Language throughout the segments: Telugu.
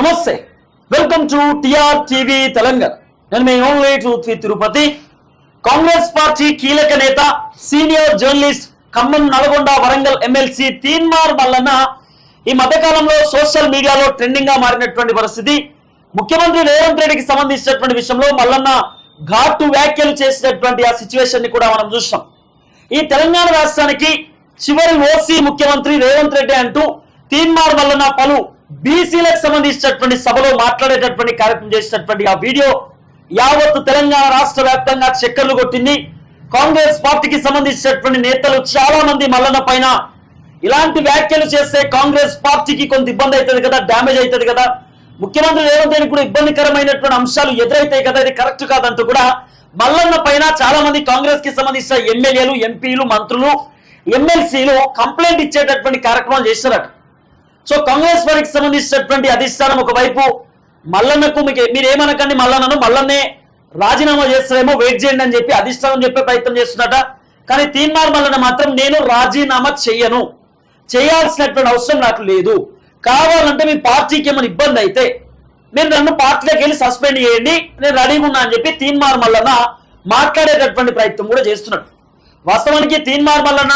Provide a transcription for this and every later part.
నమస్తే. Welcome to TR TV Telangana. నేను మీ ఓన్లీ టూ తిరుపతి. కాంగ్రెస్ పార్టీ కీలక నేత senior journalist Khammam Nalgonda Warangal MLC Teenmar Mallanna ఈ మధ్యకాలంలో సోషల్ మీడియాలో ట్రెండింగ్గా మారినటువంటి పరిస్థితి. ముఖ్యమంత్రి రేవంత్ రెడ్డికి సంబంధించినటువంటి విషయంలో మల్లన్న ఘాటు వ్యాఖ్యలు చేసినటువంటి ఆ సిచ్యువేషన్ని కూడా మనం చూస్తాం. ఈ తెలంగాణ రాష్ట్రానికి చివరి ఓసీ ముఖ్యమంత్రి రేవంత్ రెడ్డి అంటూ తీన్మార్ మల్లన్న పలు బీసీలకు సంబంధించినటువంటి సభలో మాట్లాడేటటువంటి కార్యక్రమం చేసినటువంటి ఆ వీడియో యావత్తు తెలంగాణ రాష్ట్ర వ్యాప్తంగా చక్కర్లు కొట్టింది. కాంగ్రెస్ పార్టీకి సంబంధించినటువంటి నేతలు చాలా మంది మల్లన్న పైన ఇలాంటి వ్యాఖ్యలు చేస్తే కాంగ్రెస్ పార్టీకి కొంత ఇబ్బంది అవుతుంది కదా డ్యామేజ్ అవుతుంది కదా. ముఖ్యమంత్రి రేవంత్ రెడ్డి కూడా ఇబ్బందికరమైనటువంటి అంశాలు ఎదురైతాయి కదా ఇది కరెక్ట్ కాదంటూ కూడా మల్లన్న పైన చాలా మంది కాంగ్రెస్కి సంబంధించిన ఎమ్మెల్యేలు ఎంపీలు మంత్రులు ఎమ్మెల్సీలు కంప్లైంట్ ఇచ్చేటటువంటి కార్యక్రమాలు చేశారట సో కాంగ్రెస్ పార్టీకి సంబంధించినటువంటి అధిష్టానం ఒకవైపు మల్లన్నకు మీకు మీరు ఏమనకండి మల్లన్నను మల్లన్నే రాజీనామా చేస్తారేమో వెయిట్ చేయండి అని చెప్పి అధిష్టానం చెప్పే ప్రయత్నం చేస్తున్నట. కానీ తీన్మార్ మల్లన్న మాత్రం నేను రాజీనామా చెయ్యను. చేయాల్సినటువంటి అవసరం నాకు లేదు. కావాలంటే మీ పార్టీకి ఏమైనా ఇబ్బంది అయితే మీరు నన్ను పార్టీలోకి వెళ్ళి సస్పెండ్ చేయండి నేను రెడీగా ఉన్నా అని చెప్పి తీన్మార్ మల్లన్న మాట్లాడేటటువంటి ప్రయత్నం కూడా చేస్తున్నాడు. వాస్తవానికి తీన్మార్ మల్లన్న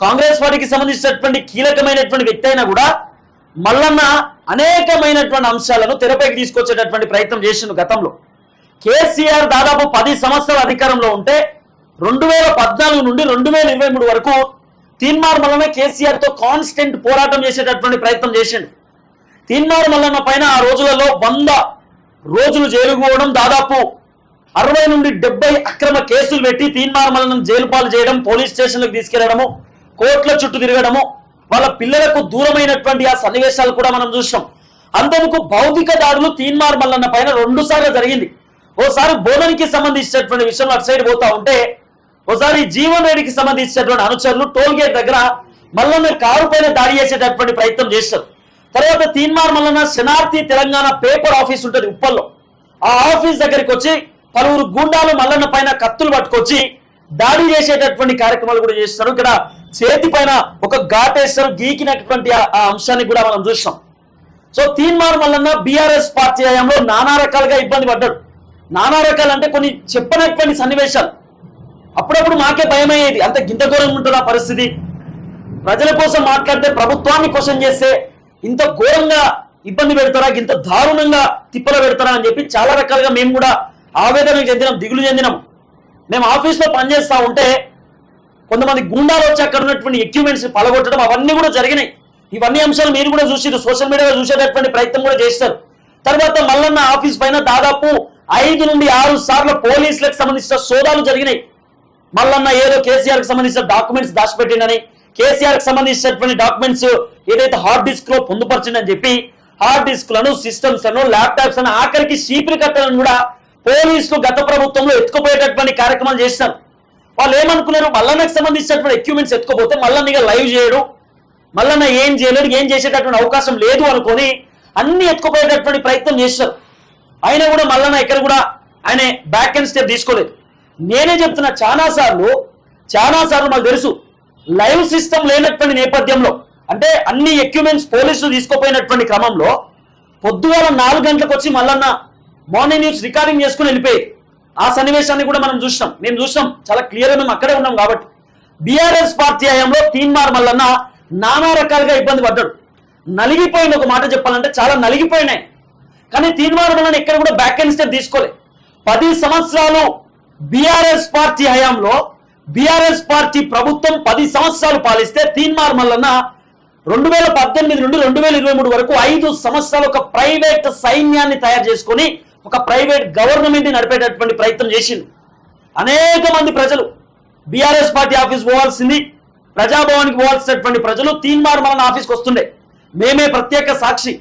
కాంగ్రెస్ పార్టీకి సంబంధించినటువంటి కీలకమైనటువంటి వ్యక్తి అయినా కూడా మల్లన్న అనేకమైనటువంటి అంశాలను తెరపైకి తీసుకొచ్చేటటువంటి ప్రయత్నం చేసిండు గతంలో. కేసీఆర్ దాదాపు పది సంవత్సరాల అధికారంలో ఉంటే రెండు వేల పద్నాలుగు నుండి రెండు వేల ఇరవై మూడు వరకు తీన్మార్ మల్లన్న కేసీఆర్తో కాన్స్టెంట్ పోరాటం చేసేటటువంటి ప్రయత్నం చేసిండు. తీన్మార్ మల్లన్న పైన ఆ రోజులలో వంద రోజులు జైలుకోవడం దాదాపు అరవై నుండి డెబ్బై అక్రమ కేసులు పెట్టి తీన్మార్ మల్లన్న జైలు పాలు చేయడం పోలీస్ స్టేషన్లకు తీసుకెళ్ళడము కోట్ల చుట్టూ తిరగడము వాళ్ళ పిల్లలకు దూరమైనటువంటి ఆ సన్నివేశాలు కూడా మనం చూసాం అంతకు భౌతిక దాడులు తీన్మార్ మల్లన్న పైన రెండు సార్లు జరిగింది. ఓసారి బోధనికి సంబంధించినటువంటి విషయం అటు సైడ్ పోతా ఉంటే ఓసారి జీవన్ రెడ్డికి సంబంధించినటువంటి అనుచరులు టోల్ గేట్ దగ్గర మల్లన్న కారు పైన దాడి చేసేటటువంటి ప్రయత్నం చేస్తారు తర్వాత తీన్మార్ మల్లన్న శనార్థి తెలంగాణ పేపర్ ఆఫీస్ ఉంటుంది ఉప్పల్లో. ఆ ఆఫీస్ దగ్గరికి వచ్చి పలువురు గుండాలు మల్లన్న పైన కత్తులు పట్టుకొచ్చి దాడి చేసేటటువంటి కార్యక్రమాలు కూడా చేస్తారు ఇక్కడ చేతి పైన ఒక ఘాటేశ్వరం గీకినటువంటి ఆ- అంశాన్ని కూడా మనం చూస్తాం. So Teenmar Mallanna BRS party హయాంలో నానా రకాలుగా ఇబ్బంది పడ్డాడు. నానా రకాలు అంటే కొన్ని చెప్పనటువంటి సన్నివేశాలు. అప్పుడప్పుడు మాకే భయమయ్యేది అంత గింత ఘోరం ఉంటుంది ఆ పరిస్థితి. ప్రజల కోసం మాట్లాడితే ప్రభుత్వాన్ని క్వశ్చన్ చేస్తే ఇంత ఘోరంగా ఇబ్బంది పెడతారా ఇంత దారుణంగా తిప్పలు పెడతారా అని చెప్పి చాలా రకాలుగా మేము కూడా ఆవేదన చెందినాం దిగులు చెందినాం. మేము ఆఫీస్లో పనిచేస్తూ ఉంటే కొంతమంది గుండాలు వచ్చి అక్కడ ఉన్నటువంటి ఎక్విప్మెంట్స్ పలగొట్టడం అవన్నీ కూడా జరిగినాయి. ఇవన్నీ అంశాలు మీరు కూడా చూసి సోషల్ మీడియాలో చూసేటటువంటి ప్రయత్నం కూడా చేస్తారు తర్వాత మల్లన్న ఆఫీస్ పైన దాదాపు ఐదు నుండి ఆరు సార్లు పోలీసులకు సంబంధించిన సోదాలు జరిగినాయి. మల్లన్న ఏదో కేసీఆర్కి సంబంధించిన డాక్యుమెంట్స్ దాచిపెట్టిండని కేసీఆర్కి సంబంధించినటువంటి డాక్యుమెంట్స్ ఏదైతే హార్డ్ డిస్క్లో పొందుపరిచిందని చెప్పి హార్డ్ డిస్క్లను సిస్టమ్స్లను ల్యాప్టాప్స్లను ఆఖరికి చీపురు కట్టలను కూడా పోలీసులు గత ప్రభుత్వంలో ఎత్తుకుపోయేటటువంటి కార్యక్రమాలు చేశారు వాళ్ళు ఏమనుకున్నారు? మల్లన్నకు సంబంధించినటువంటి ఎక్విప్మెంట్స్ ఎత్తుకోపోతే మల్లన్న ఇక లైవ్ చేయడు. మల్లన్న ఏం చేయలేడు ఏం చేసేటటువంటి అవకాశం లేదు అనుకొని అన్ని ఎత్తుకుపోయేటటువంటి ప్రయత్నం చేస్తారు. అయినా కూడా మల్లన్న ఎక్కడ కూడా ఆయన బ్యాక్ అండ్ స్టెప్ తీసుకోలేదు. నేనే చెప్తున్నా చాలా సార్లు చాలా సార్లు మాకు తెలుసు లైవ్ సిస్టమ్ లేనటువంటి నేపథ్యంలో అంటే అన్ని ఎక్విప్మెంట్స్ పోలీసులు తీసుకుపోయినటువంటి క్రమంలో పొద్దుగాల నాలుగు గంటలకు వచ్చి మల్లన్న మార్నింగ్ న్యూస్ రికార్డింగ్ చేసుకుని వెళ్ళిపోయి ఆ సన్నివేశాన్ని కూడా మనం చూసాం మేము చూసాం చాలా క్లియర్గా మేము అక్కడే ఉన్నాం కాబట్టి. బీఆర్ఎస్ పార్టీ హయాంలో తీన్మార్ మల్లన్న నానా రకాలుగా ఇబ్బంది పడ్డాడు. నలిగిపోయిన ఒక మాట చెప్పాలంటే చాలా నలిగిపోయినాయి. కానీ తీన్మార్ మల్లన్న ఎక్కడ కూడా బ్యాక్ అండ్ స్టెప్ తీసుకోలే. పది సంవత్సరాలు బీఆర్ఎస్ పార్టీ హయాంలో బీఆర్ఎస్ పార్టీ ప్రభుత్వం పది సంవత్సరాలు పాలిస్తే తీన్మార్ మల్లన్న రెండు వేల పద్దెనిమిది నుండి రెండు వేల ఇరవై మూడు వరకు ఐదు సంవత్సరాలు ఒక ప్రైవేట్ సైన్యాన్ని తయారు చేసుకొని ఒక ప్రైవేట్ గవర్నమెంట్ నడిపేటటువంటి ప్రయత్నం చేసింది అనేక మంది ప్రజలు బీఆర్ఎస్ పార్టీ ఆఫీస్ పోవాల్సింది ప్రజాభవన్కి పోవాల్సినటువంటి ప్రజలు తీన్మార్ మన ఆఫీస్కి వస్తుండే. మేమే ప్రత్యేక సాక్షి.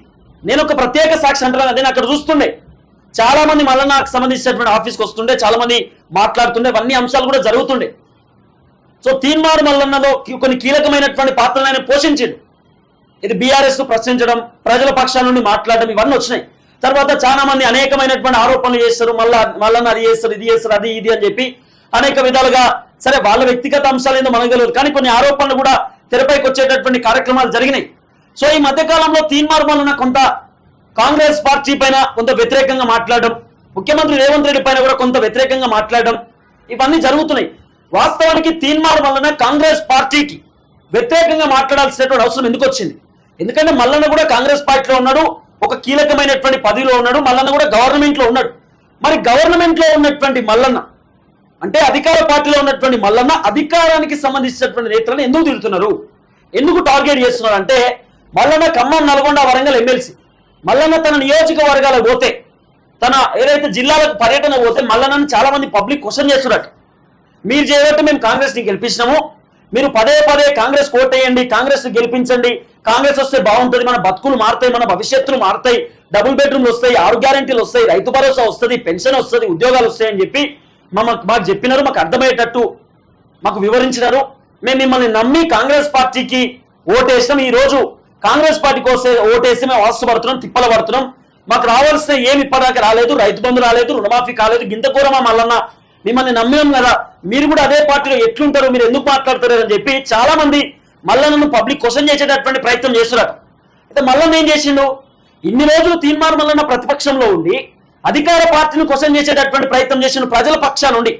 నేను ఒక ప్రత్యేక సాక్షి అంటున్నాను అదే అక్కడ చూస్తుండే. చాలా మంది మళ్ళీ నాకు సంబంధించినటువంటి ఆఫీస్కి వస్తుండే చాలా మంది మాట్లాడుతుండే అన్ని అంశాలు కూడా జరుగుతుండే. సో తీన్మార్ మల్లన్నలో కొన్ని కీలకమైనటువంటి పాత్రలు ఆయన పోషించిండు. ఇది బీఆర్ఎస్ ప్రశ్నించడం ప్రజల పక్షాల నుండి మాట్లాడడం ఇవన్నీ వచ్చినాయి. తర్వాత చాలా మంది అనేకమైనటువంటి ఆరోపణలు చేస్తారు. మళ్ళా మళ్ళా అది చేస్తారు ఇది చేస్తారు అది ఇది అని చెప్పి అనేక విధాలుగా సరే వాళ్ళ వ్యక్తిగత అంశాలు ఏందో మనకు తెలియదు. కానీ కొన్ని ఆరోపణలు కూడా తెరపైకి వచ్చేటటువంటి కార్యక్రమాలు జరిగినాయి. సో ఈ మధ్యకాలంలో తీన్మార్ వలన కొంత కాంగ్రెస్ పార్టీ పైన కొంత వ్యతిరేకంగా మాట్లాడడం ముఖ్యమంత్రి రేవంత్ రెడ్డి పైన కూడా కొంత వ్యతిరేకంగా మాట్లాడడం ఇవన్నీ జరుగుతున్నాయి. వాస్తవానికి తీన్మార్ వలన కాంగ్రెస్ పార్టీకి వ్యతిరేకంగా మాట్లాడాల్సినటువంటి అవసరం ఎందుకు వచ్చింది? ఎందుకంటే మల్లన్న కూడా కాంగ్రెస్ పార్టీలో ఉన్నాడు. ఒక కీలకమైనటువంటి పదవిలో ఉన్నాడు మల్లన్న కూడా గవర్నమెంట్లో ఉన్నాడు. మరి గవర్నమెంట్లో ఉన్నటువంటి మల్లన్న అంటే అధికార పార్టీలో ఉన్నటువంటి మల్లన్న అధికారానికి సంబంధించినటువంటి నేతలను ఎందుకు తిడుతున్నారు? ఎందుకు టార్గెట్ చేస్తున్నారు అంటే మల్లన్న ఖమ్మం నల్గొండ వరంగల్ ఎమ్మెల్సీ. మల్లన్న తన నియోజకవర్గాలకు పోతే తన ఏదైతే జిల్లాలకు పర్యటన పోతే మల్లన్నని చాలా మంది పబ్లిక్ క్వశ్చన్ చేస్తున్నట్టు. మీరు చేయబట్టి మేము కాంగ్రెస్ని గెలిపించినాము. మీరు పదే పదే కాంగ్రెస్ కోటేయండి కాంగ్రెస్ గెలిపించండి కాంగ్రెస్ వస్తే బాగుంటుంది మన బతుకులు మారుతాయి మన భవిష్యత్తులు మారుతాయి డబుల్ బెడ్రూమ్లు వస్తాయి ఆరు గ్యారెంటీలు వస్తాయి రైతు భరోసా వస్తుంది పెన్షన్ వస్తుంది ఉద్యోగాలు వస్తాయని చెప్పి మా- మాకు చెప్పినారు మాకు అర్థమయ్యేటట్టు మాకు వివరించినారు. మేము మిమ్మల్ని నమ్మి కాంగ్రెస్ పార్టీకి ఓటేసినాం. ఈ రోజు కాంగ్రెస్ పార్టీ కోసం ఓటేసి మేము అవస్థ పడుతున్నాం తిప్పల పడుతున్నాం. మాకు రావాల్సిన ఏమి ఇప్పటిదాకా రాలేదు రైతు బంధు రాలేదు రుణమాఫీ కాలేదు గింత కూరమా మల్లన్న మిమ్మల్ని నమ్మినాం కదా. మీరు కూడా అదే పార్టీలో ఎట్లుంటారు మీరు ఎందుకు మాట్లాడతారు అని చెప్పి చాలా మంది మల్లన్నను పబ్లిక్ క్వశ్చన్ చేసేటటువంటి ప్రయత్నం చేస్తున్నారు. అయితే మల్లన్న ఏం చేసిండు? ఇన్ని రోజులు తీర్మానం మల్లన్న ప్రతిపక్షంలో ఉండి అధికార పార్టీని క్వశ్చన్ చేసేటటువంటి ప్రయత్నం చేసిన ప్రజల పక్షా నుండి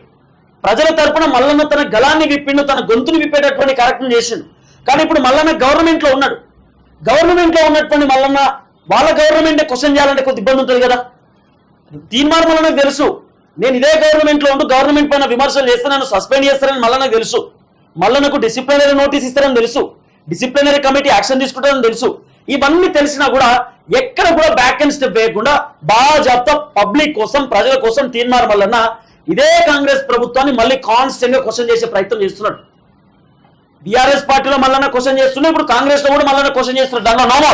ప్రజల తరపున మల్లన్న తన గలాన్ని విప్పిండు తన గొంతుని విప్పేటటువంటి కార్యక్రమం చేసిండు. కానీ ఇప్పుడు మల్లన్న గవర్నమెంట్లో ఉన్నాడు. గవర్నమెంట్లో ఉన్నటువంటి మల్లన్న వాళ్ళ గవర్నమెంట్ క్వశ్చన్ చేయాలంటే కొద్ది ఇబ్బంది ఉంటుంది కదా? తీర్మానం వల్ల నాకు తెలుసు. నేను ఇదే గవర్నమెంట్లో ఉండి ఉంటూ గవర్నమెంట్ పైన విమర్శలు చేస్తే నన్ను సస్పెండ్ చేస్తారని మళ్ళీ నాకు తెలుసు. మళ్ళీ నాకు డిసిప్లినరీ నోటీస్ ఇస్తారని తెలుసు. డిసిప్లినరీ కమిటీ యాక్షన్ తీసుకుంటారని తెలుసు. ఇవన్నీ తెలిసినా కూడా ఎక్కడ కూడా బ్యాక్ అండ్ స్టెప్ వేయకుండా బాగా చెప్తా పబ్లిక్ కోసం ప్రజల కోసం తీర్మానం వలన ఇదే కాంగ్రెస్ ప్రభుత్వాన్ని మళ్ళీ కాన్స్టెంట్గా క్వశ్చన్ చేసే ప్రయత్నం చేస్తున్నాడు. బీఆర్ఎస్ పార్టీలో మళ్ళీ క్వశ్చన్ చేస్తున్నాడు ఇప్పుడు కాంగ్రెస్లో కూడా మళ్ళీ క్వశ్చన్ చేస్తున్నాడు. దానిలో నోమో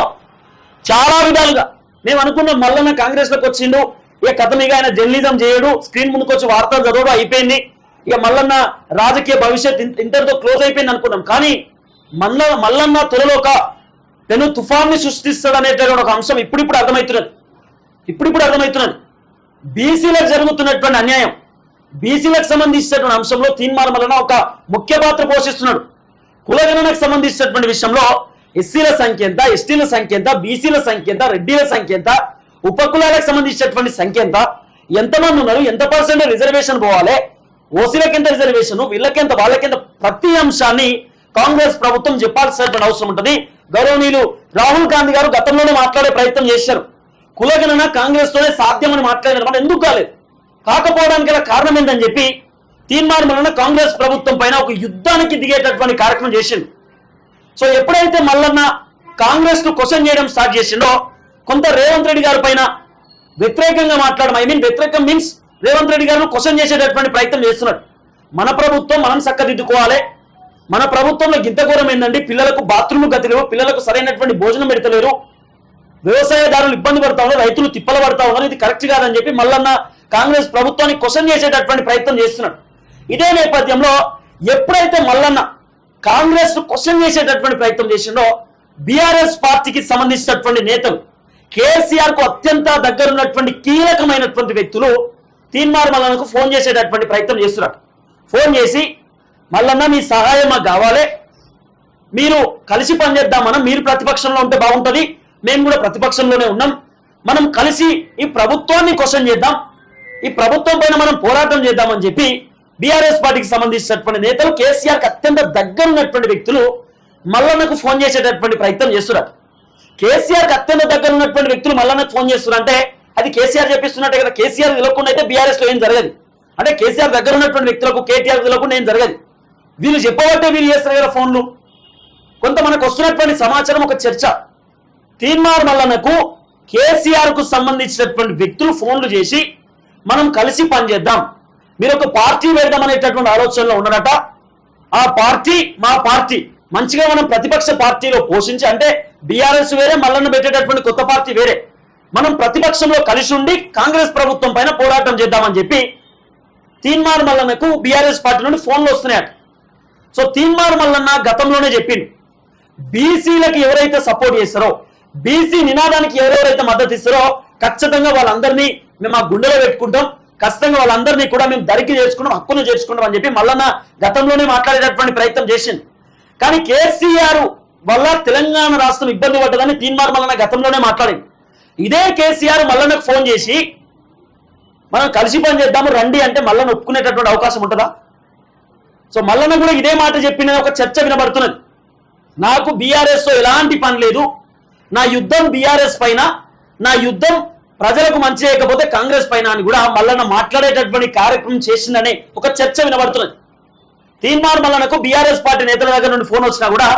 చాలా విధాలుగా. మేము అనుకున్నాం మల్లన్న కాంగ్రెస్లోకి వచ్చిండు. ఇక కథ మీద ఆయన జర్నలిజం చేయడు. స్క్రీన్ ముందుకు వచ్చి వార్తలు చదవడం అయిపోయింది. ఇక మల్లన్న రాజకీయ భవిష్యత్ ఇంతటితో క్లోజ్ అయిపోయింది అనుకున్నాం కానీ మల్ల మల్లన్న త్వరలో ఒక పెను తుఫాన్ని సృష్టిస్తాడనేటువంటి ఒక అంశం ఇప్పుడిప్పుడు అర్థమవుతున్నది. ఇప్పుడిప్పుడు అర్థమవుతున్నది. బీసీలకు జరుగుతున్నటువంటి అన్యాయం బీసీలకు సంబంధించినటువంటి అంశంలో తీన్మార్ మల్లన్న ఒక ముఖ్య పాత్ర పోషిస్తున్నాడు. కులగణనకు సంబంధించినటువంటి విషయంలో ఎస్సీల సంఖ్య ఎంత ఎస్టీల సంఖ్య ఎంత బీసీల సంఖ్య ఎంత రెడ్డిల సంఖ్య ఎంత ఉపకులాలకు సంబంధించినటువంటి సంఖ్య ఎంత ఎంతమంది ఉన్నారు ఎంత పర్సెంట్ రిజర్వేషన్ పోవాలి ఓసీలకు ఎంత రిజర్వేషన్ వీళ్ళకెంత వాళ్ళకెంత? ప్రతి అంశాన్ని కాంగ్రెస్ ప్రభుత్వం చెప్పాల్సినటువంటి అవసరం ఉంటుంది. గౌరవనీయులు రాహుల్ గాంధీ గారు గతంలోనే మాట్లాడే ప్రయత్నం చేశారు. కులగణన కాంగ్రెస్ తోనే సాధ్యమని మాట్లాడారు ఎందుకు కాలేదు? కాకపోవడానికి గల కారణం ఏంటని చెప్పి తీర్మానం వలన కాంగ్రెస్ ప్రభుత్వం పైన ఒక యుద్ధానికి దిగేటటువంటి కార్యక్రమం చేసిండు. సో ఎప్పుడైతే మల్లన్న కాంగ్రెస్ను క్వశ్చన్ చేయడం స్టార్ట్ చేసిండో కొంత రేవంత్ రెడ్డి గారి పైన వ్యతిరేకంగా మాట్లాడడం ఐ మీన్ వ్యతిరేకం మీన్స్ రేవంత్ రెడ్డి గారు క్వశ్చన్ చేసేటటువంటి ప్రయత్నం చేస్తున్నాడు. మన ప్రభుత్వం మనం చక్కదిద్దుకోవాలి. మన ప్రభుత్వంలో గింతఘోరం ఏంటంటే పిల్లలకు బాత్రూమ్ గతిలేవు పిల్లలకు సరైనటువంటి భోజనం పెడతలేరు. వ్యవసాయదారులు ఇబ్బంది పడతా ఉన్నారు రైతులు తిప్పలు పడతా ఉన్నారు ఇది కరెక్ట్ కాదని చెప్పి మల్లన్న కాంగ్రెస్ ప్రభుత్వాన్ని క్వశ్చన్ చేసేటటువంటి ప్రయత్నం చేస్తున్నాడు. ఇదే నేపథ్యంలో ఎప్పుడైతే మల్లన్న కాంగ్రెస్ క్వశ్చన్ చేసేటటువంటి ప్రయత్నం చేసిండో బీఆర్ఎస్ పార్టీకి సంబంధించినటువంటి నేతలు కేసీఆర్కు అత్యంత దగ్గరున్నటువంటి కీలకమైనటువంటి వ్యక్తులు తీన్మార్ మల్లన్నకు ఫోన్ చేసేటటువంటి ప్రయత్నం చేస్తున్నారు. ఫోన్ చేసి మల్లన్న మీ సహాయం మాకు కావాలి. మీరు కలిసి పనిచేద్దాం మీరు ప్రతిపక్షంలో ఉంటే బాగుంటుంది. మేము కూడా ప్రతిపక్షంలోనే ఉన్నాం. మనం కలిసి ఈ ప్రభుత్వాన్ని క్వశ్చన్ చేద్దాం. ఈ ప్రభుత్వం పైన మనం పోరాటం చేద్దామని చెప్పి బీఆర్ఎస్ పార్టీకి సంబంధించినటువంటి నేతలు కేసీఆర్కి అత్యంత అత్యంత దగ్గరున్నటువంటి వ్యక్తులు మల్లన్నకు ఫోన్ చేసేటటువంటి ప్రయత్నం చేస్తున్నారు. కేసీఆర్కి అత్యంత దగ్గర ఉన్నటువంటి వ్యక్తులు మల్లన్నకు ఫోన్ చేస్తున్నారంటే అది కేసీఆర్ చెప్పిస్తున్నట్టే కదా. కేసీఆర్ తెలియకుండా అయితే బీఆర్ఎస్లో ఏం జరగదు. అంటే కేసీఆర్ దగ్గర ఉన్నటువంటి వ్యక్తులకు కేటీఆర్ తెలియకుండా ఏం జరగదు. వీళ్ళు చెప్పబట్టే వీళ్ళు చేస్తారు కదా ఫోన్లు. కొంత మనకు వస్తున్నటువంటి సమాచారం ఒక చర్చ. తీన్మార్ మల్లన్నకు కేసీఆర్కు సంబంధించినటువంటి వ్యక్తులు ఫోన్లు చేసి మనం కలిసి పనిచేద్దాం మీరు ఒక పార్టీ పెడదాం అనేటటువంటి ఆలోచనలో ఉన్నారట. ఆ పార్టీ మా పార్టీ మంచిగా మనం ప్రతిపక్ష పార్టీలో పోషించి అంటే బీఆర్ఎస్ వేరే మల్లన్న పెట్టేటటువంటి కొత్త పార్టీ వేరే. మనం ప్రతిపక్షంలో కలిసి ఉండి కాంగ్రెస్ ప్రభుత్వం పైన పోరాటం చేద్దామని చెప్పి తీన్మార్ మల్లన్నకు బీఆర్ఎస్ పార్టీ నుండి ఫోన్లు వస్తున్నాయట. సో తీన్మార్ మల్లన్న గతంలోనే చెప్పిండు బీసీలకు ఎవరైతే సపోర్ట్ చేస్తారో బీసీ నినాదానికి ఎవరెవరైతే మద్దతు ఇస్తారో ఖచ్చితంగా వాళ్ళందరినీ మేము ఆ గుండెలో పెట్టుకుంటాం. ఖచ్చితంగా వాళ్ళందరినీ కూడా మేము దరికి చేసుకుంటాం హక్కును చేసుకుంటాం అని చెప్పి మల్లన్న గతంలోనే మాట్లాడేటటువంటి ప్రయత్నం చేసింది కానీ కేసీఆర్ వల్ల తెలంగాణ రాష్ట్రం ఇబ్బంది పడ్డదని తీన్మార్ మల్లన్న గతంలోనే మాట్లాడింది ఇదే కేసీఆర్ మల్లన్నకు ఫోన్ చేసి మనం కలిసి పని చేద్దాము రండి అంటే మల్లన్న ఒప్పుకునేటటువంటి అవకాశం ఉంటుందా? సో మల్లన్న కూడా ఇదే మాట చెప్పిన ఒక చర్చ వినబడుతున్నది. నాకు బీఆర్ఎస్తో ఎలాంటి పని లేదు. నా యుద్ధం బీఆర్ఎస్ పైన నా యుద్ధం ప్రజలకు మంచి చేయకపోతే కాంగ్రెస్ పైన అని కూడా మల్లన్న మాట్లాడేటటువంటి కార్యక్రమం చేసిందనే ఒక చర్చ వినబడుతున్నది. తీన్మార్ మల్లన్నకు బీఆర్ఎస్ పార్టీ నేతల దగ్గర నుండి ఫోన్ వచ్చినా కూడా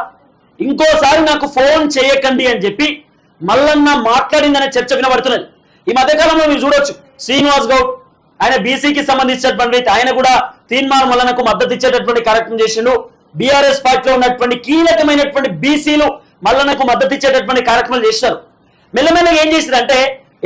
ఇంకోసారి నాకు ఫోన్ చేయకండి అని చెప్పి మల్లన్న మాట్లాడిందనే చర్చ వినబడుతున్నది. ఈ మధ్యకాలంలో మీరు చూడొచ్చు శ్రీనివాస్ గౌడ్ ఆయన బీసీకి సంబంధించినటువంటి ఆయన కూడా తీన్మార్ మల్లన్నకు మద్దతు ఇచ్చేటటువంటి కార్యక్రమం చేసిండు. బీఆర్ఎస్ పార్టీలో ఉన్నటువంటి కీలకమైనటువంటి బీసీలు మల్లన్నకు మద్దతు ఇచ్చేటటువంటి కార్యక్రమాలు చేశారు మెల్లమెల్లగా ఏం చేసిందంటే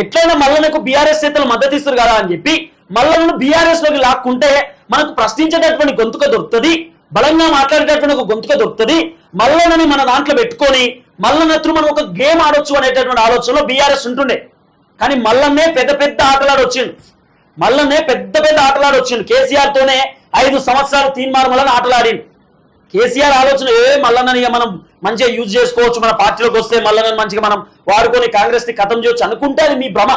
ఎట్లయినా మల్లన్నకు బీఆర్ఎస్ నేతలు మద్దతు ఇస్తారు కదా అని చెప్పి మల్లన్నను బీఆర్ఎస్లోకి లాక్కుంటే మనకు ప్రశ్నించేటటువంటి గొంతుక దొరుకుతుంది బలంగా మాట్లాడేటటువంటి ఒక గొంతుక దొరుకుతుంది మల్లన్నని మన దాంట్లో పెట్టుకొని మల్లన్నత్రు మనం ఒక గేమ్ ఆడొచ్చు అనేటటువంటి ఆలోచనలో బీఆర్ఎస్ ఉంటుండే. కానీ మల్లన్నే పెద్ద పెద్ద ఆటలాడు వచ్చిండు మల్లన్నే పెద్ద పెద్ద ఆటలాడు వచ్చిండు కేసీఆర్ తోనే ఐదు సంవత్సరాలు తీర్మానం వలన ఆటలాడిండు. కేసీఆర్ ఆలోచన ఏ మల్లన్నని మనం మంచిగా యూజ్ చేసుకోవచ్చు మన పార్టీలోకి వస్తే మల్లన్నని మంచిగా మనం వాడుకొని కాంగ్రెస్ని చేయొచ్చు అనుకుంటే అది మీ భ్రమ.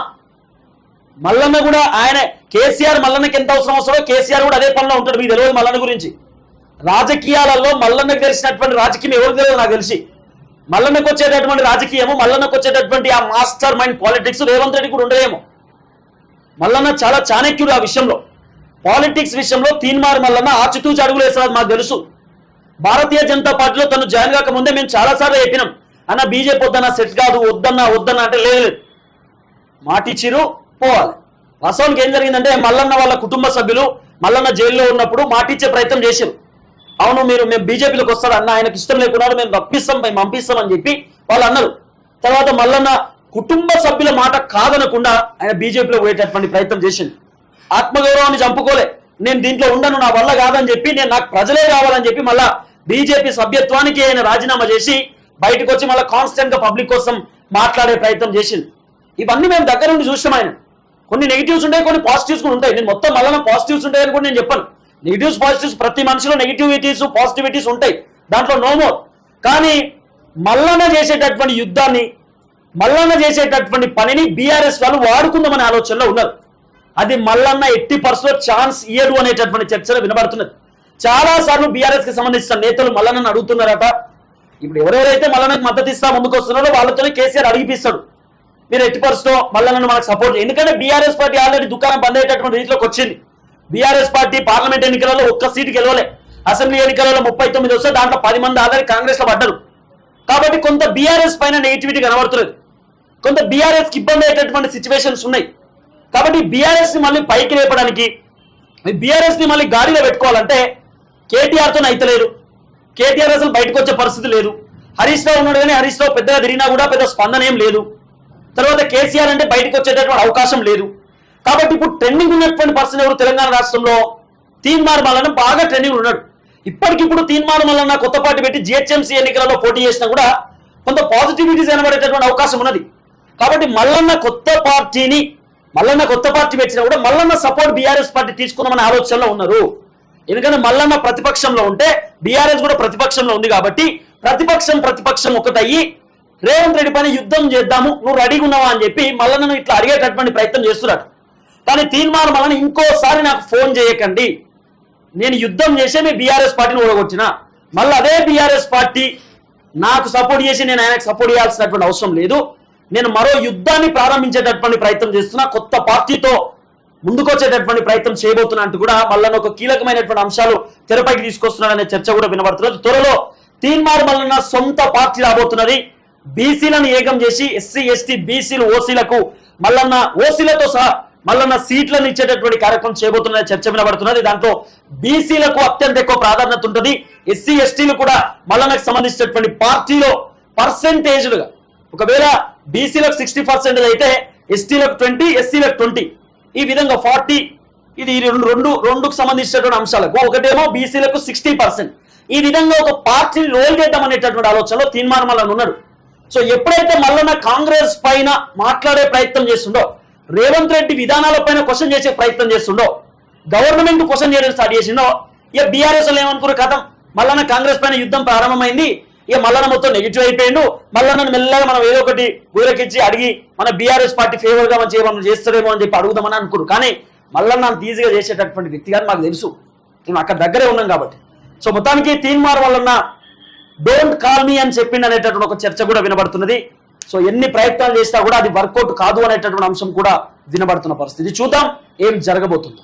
మల్లన్న కూడా ఆయన కేసీఆర్ మల్లన్నకి ఎంత అవసరం అవసరమో కేసీఆర్ కూడా అదే పనిలో ఉంటాడు. మీకు తెలియదు మల్లన్న గురించి. రాజకీయాలలో మల్లన్నకు తెలిసినటువంటి రాజకీయం ఎవరికి తెలియదు నాకు తెలిసి. మల్లన్నకు వచ్చేటటువంటి రాజకీయము మల్లన్నకు వచ్చేటటువంటి ఆ master mind politics Revanth Reddy కూడా ఉండదేమో మల్లన్న చాలా చాణక్యుడు ఆ విషయంలో. పాలిటిక్స్ విషయంలో తీన్మార్ మల్లన్న ఆచితూచి అడుగులు వేస్తున్నారు మాకు తెలుసు. భారతీయ జనతా పార్టీలో తను జాయిన్ కాక ముందే మేము చాలాసార్లు చెప్పినాం. అన్న బీజేపీ వద్దన్న సెట్ కాదు వద్దన్నా వద్దన్నా అంటే లేదు లేదు. మాటిచ్చిరు పోవాలి. వాస్తవానికి ఏం జరిగిందంటే మల్లన్న వాళ్ళ కుటుంబ సభ్యులు మల్లన్న జైల్లో ఉన్నప్పుడు మాటిచ్చే ప్రయత్నం చేశారు అవును మీరు మేము బీజేపీలోకి వస్తాడు అన్న ఆయనకి ఇష్టం లేకుండా మేము రప్పిస్తాం మేము పంపిస్తాం అని చెప్పి వాళ్ళు అన్నారు. తర్వాత మల్లన్న కుటుంబ సభ్యుల మాట కాదనకుండా ఆయన బీజేపీలో పోయేటటువంటి ప్రయత్నం చేసింది ఆత్మగౌరవాన్ని చంపుకోలే. నేను దీంట్లో ఉండను నా వల్ల కాదని చెప్పి నేను నాకు ప్రజలే కావాలని చెప్పి మళ్ళా బీజేపీ సభ్యత్వానికి ఆయన రాజీనామా చేసి బయటకు వచ్చి మళ్ళీ కాన్స్టెంట్గా పబ్లిక్ కోసం మాట్లాడే ప్రయత్నం చేసింది ఇవన్నీ మేము దగ్గర నుండి చూసాం ఆయన. కొన్ని నెగిటివ్స్ ఉంటాయి కొన్ని పాజిటివ్స్ కూడా ఉంటాయి. నేను మొత్తం మళ్ళీ పాజిటివ్స్ ఉంటాయని కూడా నేను చెప్పాను. నెగిటివ్స్ పాజిటివ్స్ ప్రతి మనిషిలో నెగిటివిటీస్ పాజిటివిటీస్ ఉంటాయి. దాంట్లో నో మోర్ కానీ మల్లన్న చేసేటటువంటి యుద్ధాన్ని మల్లన్న చేసేటటువంటి పనిని బీఆర్ఎస్ వాళ్ళు వాడుకుందామనే ఆలోచనలో ఉన్నారు. అది మల్లన్న ఎట్టి పర్సులో ఛాన్స్ ఇయ్యడు అనేటటువంటి చర్చలు వినబడుతున్నది. చాలా సార్లు బీఆర్ఎస్కి సంబంధించిన నేతలు మల్లన్నను అడుగుతున్నారట. ఇప్పుడు ఎవరెవరైతే మల్లన్నకు మద్దతు ఇస్తా ముందుకు వస్తున్నారో వాళ్ళతోనే కేసీఆర్ అడిగిపిస్తాడు మీరు ఎట్టి పరిస్థితిలో మల్లన్నను మనకు సపోర్ట్ ఎందుకంటే బీఆర్ఎస్ పార్టీ ఆల్రెడీ దుకాణం బంద్ అయ్యేటటువంటి రీతిలోకి వచ్చింది. బీఆర్ఎస్ పార్టీ పార్లమెంట్ ఎన్నికలలో ఒక్క సీటు గెలవలే. అసెంబ్లీ ఎన్నికలలో ముప్పై తొమ్మిది వస్తే దాంట్లో పది మంది ఆధారి కాంగ్రెస్లో పడ్డరు. కాబట్టి కొంత బీఆర్ఎస్ పైన నెగిటివిటీ కనబడుతున్నది. కొంత బీఆర్ఎస్కి ఇబ్బంది అయ్యేటటువంటి సిచ్యువేషన్స్ ఉన్నాయి. కాబట్టి బీఆర్ఎస్ని మళ్ళీ పైకి లేపడానికి బీఆర్ఎస్ని మళ్ళీ గాడిలో పెట్టుకోవాలంటే కేటీఆర్తో తో అయితలేదు కేటీఆర్ అసలు బయటకు వచ్చే పరిస్థితి లేదు. హరీష్ రావు ఉన్నాడు కానీ హరీష్ రావు పెద్దగా తిరిగినా కూడా పెద్ద స్పందన ఏం లేదు. తర్వాత కేసీఆర్ అంటే బయటకు వచ్చేటటువంటి అవకాశం లేదు. కాబట్టి ఇప్పుడు ట్రెండింగ్ ఉన్నటువంటి పర్సన్ ఎవరు? తెలంగాణ రాష్ట్రంలో తీన్మార్ మల్లన్న బాగా ట్రెండింగ్ ఉన్నాడు. ఇప్పటికిప్పుడు తీన్మార్ మల్లన్న కొత్త పార్టీ పెట్టి జిహెచ్ఎంసీ ఎన్నికలలో పోటీ చేసినా కూడా కొంత పాజిటివిటీస్ కనబడేటటువంటి అవకాశం ఉన్నది. కాబట్టి మల్లన్న కొత్త పార్టీని మల్లన్న కొత్త పార్టీ పెట్టినా కూడా మల్లన్న సపోర్ట్ బీఆర్ఎస్ పార్టీ తీసుకుందామనే ఆలోచనలో ఉన్నారు. ఎందుకంటే మల్లన్న ప్రతిపక్షంలో ఉంటే బీఆర్ఎస్ కూడా ప్రతిపక్షంలో ఉంది కాబట్టి ప్రతిపక్షం ప్రతిపక్షం ఒకటయ్యి రేవంత్ రెడ్డి పైన యుద్ధం చేద్దాము నువ్వు రెడీగా ఉన్నావా అని చెప్పి మల్లన్నను ఇట్లా అడిగేటటువంటి ప్రయత్నం చేస్తున్నాడు. కానీ తీర్మానం వలన ఇంకోసారి నాకు ఫోన్ చేయకండి. నేను యుద్ధం చేసే మీ బీఆర్ఎస్ పార్టీని ఓడగొచ్చిన మళ్ళీ అదే బీఆర్ఎస్ పార్టీ నాకు సపోర్ట్ చేసి నేను ఆయనకు సపోర్ట్ చేయాల్సినటువంటి అవసరం లేదు. నేను మరో యుద్ధాన్ని ప్రారంభించేటటువంటి ప్రయత్నం చేస్తున్నా. కొత్త పార్టీతో ముందుకొచ్చేటటువంటి ప్రయత్నం చేయబోతున్నా అంటూ కూడా మళ్ళీ ఒక కీలకమైనటువంటి అంశాలు తెరపైకి తీసుకొస్తున్నాడనే చర్చ కూడా వినబడుతున్నది. త్వరలో తీన్మార్ మల్లన్న సొంత పార్టీ రాబోతున్నది. బీసీలను ఏకం చేసి ఎస్సీ ఎస్టీ బీసీలు ఓసీలకు మల్లన్న ఓసీలతో సహా మల్లన్న సీట్లను ఇచ్చేటటువంటి కార్యక్రమం చేయబోతున్న చర్చ వినబడుతున్నది. దాంట్లో బీసీలకు అత్యంత ఎక్కువ ప్రాధాన్యత ఉంటుంది. ఎస్సీ ఎస్టీలు కూడా మల్లన్నకు సంబంధించినటువంటి పార్టీలో పర్సెంటేజ్లుగా ఒకవేళ బీసీలకు సిక్స్టీ పర్సెంటేజ్ అయితే ఎస్టీలకు ట్వంటీ ఎస్సీలకు ట్వంటీ. ఈ విధంగా ఫార్టీ ఇది ఈ రెండు రెండు రెండుకు సంబంధించినటువంటి అంశాలకు. ఒకటేమో బీసీలకు సిక్స్టీ పర్సెంట్. ఈ విధంగా ఒక పార్టీని రోల్ చేద్దాం అనేటటువంటి ఆలోచనలో తీర్మానం ఉన్నాడు సో ఎప్పుడైతే మల్లన్న కాంగ్రెస్ పైన మాట్లాడే ప్రయత్నం చేస్తుండో రేవంత్ రెడ్డి విధానాల పైన క్వశ్చన్ చేసే ప్రయత్నం చేస్తుండో గవర్నమెంట్ క్వశ్చన్ చేయడం స్టార్ట్ చేసిండో ఇక బీఆర్ఎస్ ఏమనుకున్న కథం? మల్లన్న కాంగ్రెస్ పైన యుద్ధం ప్రారంభమైంది ఇక మల్లన్న మొత్తం నెగిటివ్ అయిపోయిండు మల్లన్న మెల్లగా మనం ఏదో ఒకటి గురకిచ్చి అడిగి మన బీఆర్ఎస్ పార్టీ ఫేవర్గా చేయమని చేస్తారేమో అని చెప్పి అడుగుదామని అనుకురు కానీ మల్లన్న నన్ను ఈజీగా చేసేటటువంటి వ్యక్తి కానీ మాకు తెలుసు. మేము అక్కడ దగ్గరే ఉన్నాం కాబట్టి. సో మొత్తానికి తీన్మార్ వల్లన్న డోంట్ కాల్ మీ అని చెప్పింది అనేటటువంటి ఒక చర్చ కూడా వినబడుతున్నది. సో ఎన్ని ప్రయత్నాలు చేసినా కూడా అది వర్కౌట్ కాదు అనేటటువంటి అంశం కూడా వినబడుతున్న పరిస్థితి. చూద్దాం ఏం జరగబోతుందో.